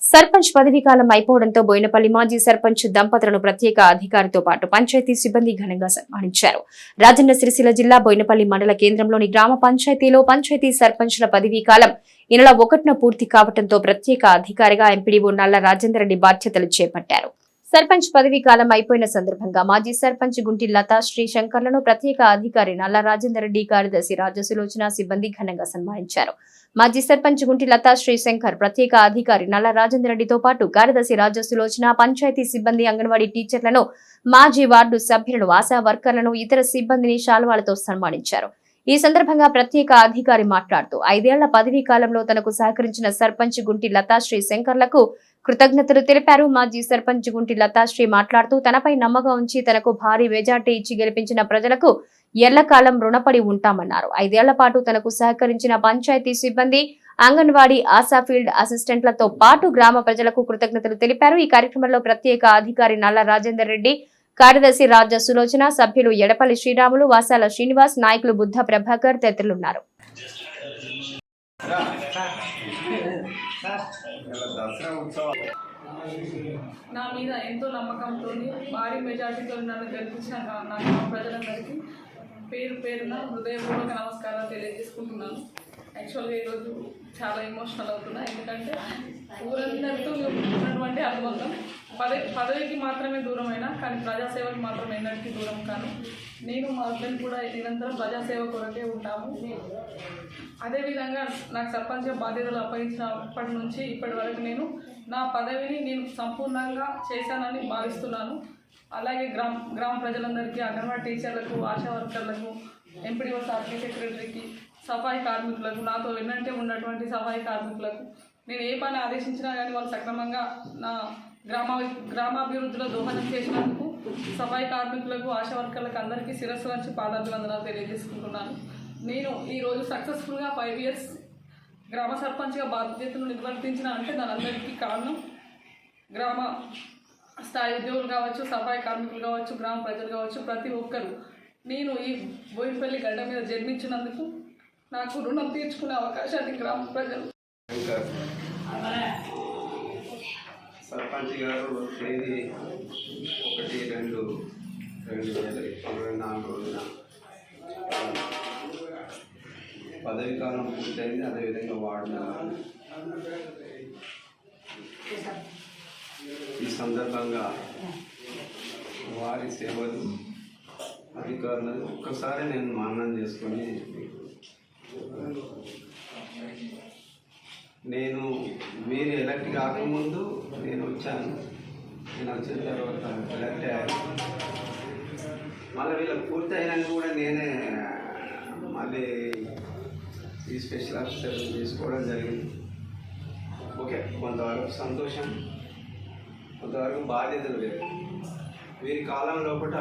సర్పంచ్ పదవీ కాలం అయిపోవడంతో బోయినపల్లి మాజీ సర్పంచ్ దంపతులను ప్రత్యేక అధికారితో పాటు పంచాయతీ సిబ్బంది ఘనంగా సన్మానించారు. రాజన్న సిరిసిల్ల జిల్లా బోయినపల్లి మండల కేంద్రంలోని గ్రామ పంచాయతీలో పంచాయతీ సర్పంచ్ల పదవీ కాలం ఈ నెల ఒకటిన పూర్తి కావడంతో ప్రత్యేక అధికారిగా ఎంపీడీఓ నల్ల రాజేందర్ రెడ్డి బాధ్యతలు చేపట్టారు. సర్పంచ్ పదవీ కాలం అయిపోయిన సందర్భంగా మాజీ సర్పంచ్ గుంటి లతా శ్రీశంకర్లను ప్రత్యేక అధికారి నల్ల రాజేందర్ రెడ్డి కార్యదర్శి రాజసులోచన సిబ్బంది ఘనంగా సన్మానించారు. మాజీ సర్పంచ్ గుంటి లతా శ్రీశంకర్ ప్రత్యేక అధికారి నల్ల రాజేందర్ రెడ్డితో పాటు కార్యదర్శి రాజసులోచన పంచాయతీ సిబ్బంది అంగన్వాడీ టీచర్లను మాజీ వార్డు సభ్యులను ఆశా వర్కర్లను ఇతర సిబ్బందిని శాలువాలతో సన్మానించారు. ఈ సందర్భంగా ప్రత్యేక అధికారి మాట్లాడుతూ ఐదేళ్ళ పదవీ కాలంలో తనకు సహకరించిన సర్పంచ్ గుంటి లతాశ్రీ శంకర్లకు కృతజ్ఞతలు తెలిపారు. మాజీ సర్పంచ్ గుంటి లతాశ్రీ మాట్లాడుతూ తనపై నమ్మకం ఉంచి తనకు భారీ మెజార్టీ ఇచ్చి గెలిపించిన ప్రజలకు ఎల్లకాలం రుణపడి ఉంటామన్నారు. ఐదేళ్ళ పాటు తనకు సహకరించిన పంచాయతీ సిబ్బంది అంగన్వాడీ ఆశా ఫీల్డ్ అసిస్టెంట్లతో పాటు గ్రామ ప్రజలకు కృతజ్ఞతలు తెలిపారు. ఈ కార్యక్రమంలో ప్రత్యేక అధికారి నల్ల రాజేందర్ రెడ్డి కార్యదర్శి రాజ సులోచన సభ్యులు ఎడపల్లి శ్రీరాములు వాసాల శ్రీనివాస్ నాయకులు బుద్ధ ప్రభాకర్ తదితరులున్నారు. నా మీద ఎంతో నమ్మకంతో భారీ మెజార్టీతో నన్ను గెలిపించిన నా- ప్రజలందరికీ పేరు పేరున హృదయపూర్వక నమస్కారాలు తెలియజేసుకుంటున్నాను. యాక్చువల్గా ఈరోజు చాలా ఎమోషనల్ అవుతున్నా. ఎందుకంటే ఊరందరితో ఉన్నటువంటి అనుబంధం పదవి పదవికి మాత్రమే దూరమైనా కానీ ప్రజాసేవకి మాత్రం ఎన్నటికీ దూరం కాను. నేను మా హస్బెండ్ కూడా నిరంతరం ప్రజాసేవ కొరకే ఉంటాము. అదేవిధంగా నాకు సర్పంచ్ బాధ్యతలు అప్పగించినప్పటి నుంచి ఇప్పటి వరకు నేను నా పదవిని నేను సంపూర్ణంగా చేశానని భావిస్తున్నాను. అలాగే గ్రామ గ్రామ ప్రజలందరికీ అంగన్వాడీ టీచర్లకు ఆశా వర్కర్లకు ఎంపీడీఓ సార్కి సెక్రటరీకి సఫాయి కార్మికులకు నాతో వెన్నంటే ఉన్నటువంటి సఫాయి కార్మికులకు నేను ఏ పని ఆదేశించినా కానీ వాళ్ళు సక్రమంగా నా గ్రామ గ్రామాభివృద్ధిలో దోహదం చేసినందుకు సఫాయి కార్మికులకు ఆశా వర్కర్లకు అందరికీ శిరస్సు నుంచి పాదాభివందనాలు తెలియజేసుకుంటున్నాను. నేను ఈరోజు సక్సెస్ఫుల్గా ఫైవ్ ఇయర్స్ గ్రామ సర్పంచ్గా బాధ్యతను నిర్వర్తించిన అంటే దానందరికీ కారణం గ్రామ స్థాయి ఉద్యోగులు కావచ్చు సఫాయి కార్మికులు కావచ్చు గ్రామ ప్రజలు కావచ్చు ప్రతి ఒక్కరు. నేను ఈ బోయిపల్లి గడ్డ మీద జన్మించినందుకు నాకు రుణం తీర్చుకునే అవకాశాన్ని గ్రామ ప్రజలు సర్పంచ్ గారు తేదీ ఒకటి రెండు రెండు వేల ఇరవై నాలుగు రోజున పదవి కాలం పూర్తయింది అదేవిధంగా వాడిన ఈ సందర్భంగా వారి సేవలు అధికారులు ఒక్కసారి నేను మాన్నం చేసుకొని నేను మీరు ఎలక్ట్ కాకముందు నేను వచ్చాను. నేను వచ్చిన తర్వాత ఎలక్ట్ అయ్యాను మళ్ళీ వీళ్ళకి పూర్తి అయినాక కూడా నేనే మళ్ళీ ఈ స్పెషల్ ఆఫీసర్ తీసుకోవడం జరిగింది. ఓకే కొంతవరకు సంతోషం కొంతవరకు బాధ్యతలు లేదు వీరి కాలం లోపల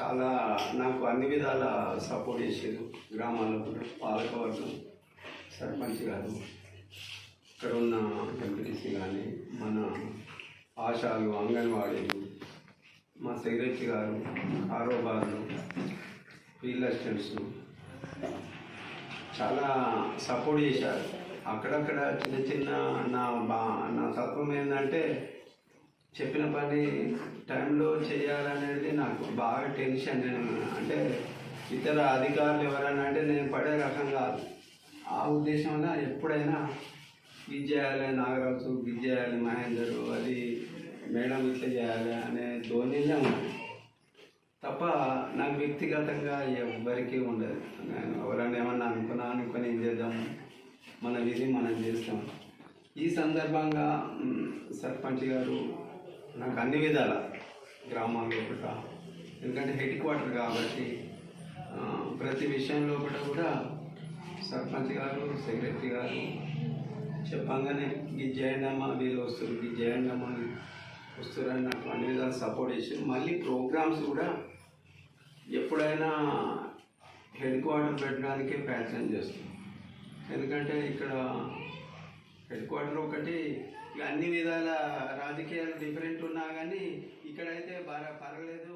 చాలా నాకు అన్ని విధాల సపోర్ట్ చేసారు గ్రామాల్లో కూడా పాలకవర్గం సర్పంచ్ గారు ఇక్కడ ఉన్న ఎంపీటీసీ కానీ మన ఆశాలు అంగన్వాడీలు మా సెక్రటరీ గారు కారోబార్లు ఫీల్డ్ అసిస్టెంట్స్ చాలా సపోర్ట్ చేశారు. అక్కడక్కడ చిన్న చిన్న నా బా నా తత్వం ఏంటంటే చెప్పిన పని టైంలో చేయాలనేది నాకు బాగా టెన్షన్ నేను. అంటే ఇతర అధికారులు ఎవరైనా అంటే నేను పడే రకం కాదు. ఆ ఉద్దేశంలో ఎప్పుడైనా ఇది చేయాలి నాగరాజు ఇది చేయాలి మహేందర్ అది మేడం ఇట్లా చేయాలి అనే ధోనిలో ఉంది తప్ప నాకు వ్యక్తిగతంగా ఎవరికీ ఉండదు. నేను ఎవరైనా ఏమన్నా అనుకున్నా అనుకుని ఏం చేద్దాం? మన విధి మనం చేస్తాం. ఈ సందర్భంగా సర్పంచ్ గారు నాకు అన్ని విధాల గ్రామాల్లో కూడా ఎందుకంటే హెడ్ క్వార్టర్ కాబట్టి ప్రతి విషయంలో కూడా కూడా సర్పంచ్ గారు సెక్రటరీ గారు చెప్పంగానే ఇది చేయండి అమ్మా వీళ్ళు వస్తారు ఇది చేయండి అమ్మా వస్తారని నాకు అన్ని విధాలు సపోర్ట్ చేశారు మళ్ళీ ప్రోగ్రామ్స్ కూడా ఎప్పుడైనా హెడ్ క్వార్టర్ పెట్టడానికే ప్రయత్నం చేస్తాం ఎందుకంటే ఇక్కడ హెడ్ క్వార్టర్ ఒకటి ఇక అన్ని విధాల రాజకీయాలు డిఫరెంట్ ఉన్నా కానీ ఇక్కడైతే బాగా పర్వాలేదు.